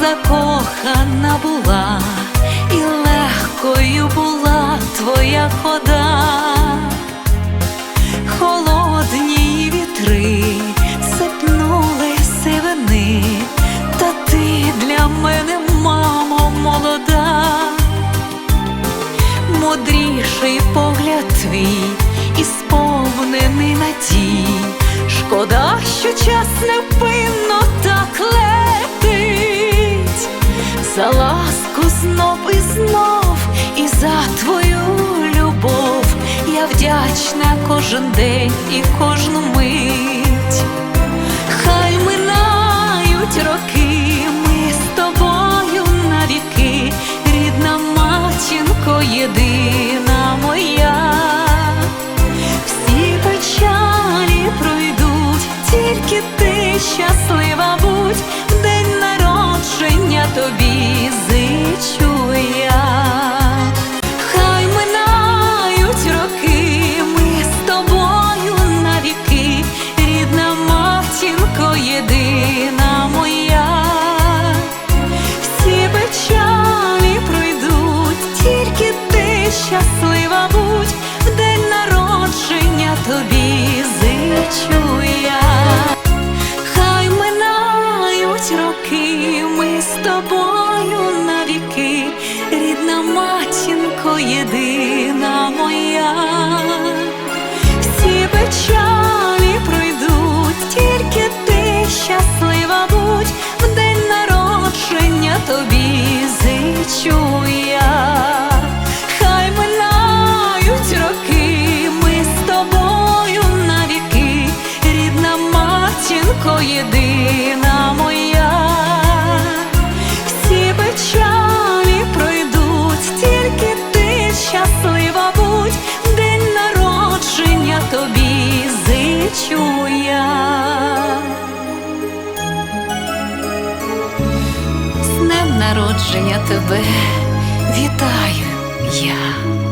закохана була, і легкою була твоя хода, холодні вітри сипнули сивини, та ти для мене, мамо, молода, мудріший погляд твій і сповнений надій. Шкода, що час невпинно так за ласку знов і знов, і за твою любов я вдячна кожен день і кожну мить. Хай минають роки, ми з тобою навіки, рідна матінко єдина моя. Всі печалі пройдуть, тільки ти щаслива будь, щаслива будь, в день народження тобі зичу я. Хай минають роки, ми з тобою навіки, рідна матінко єдина моя. Всі печалі пройдуть, тільки ти щаслива будь, в день народження тобі зичу я. Єдина моя. Всі печалі пройдуть, тільки ти щаслива будь, день народження тобі зичу я. З днем народження тебе вітаю я.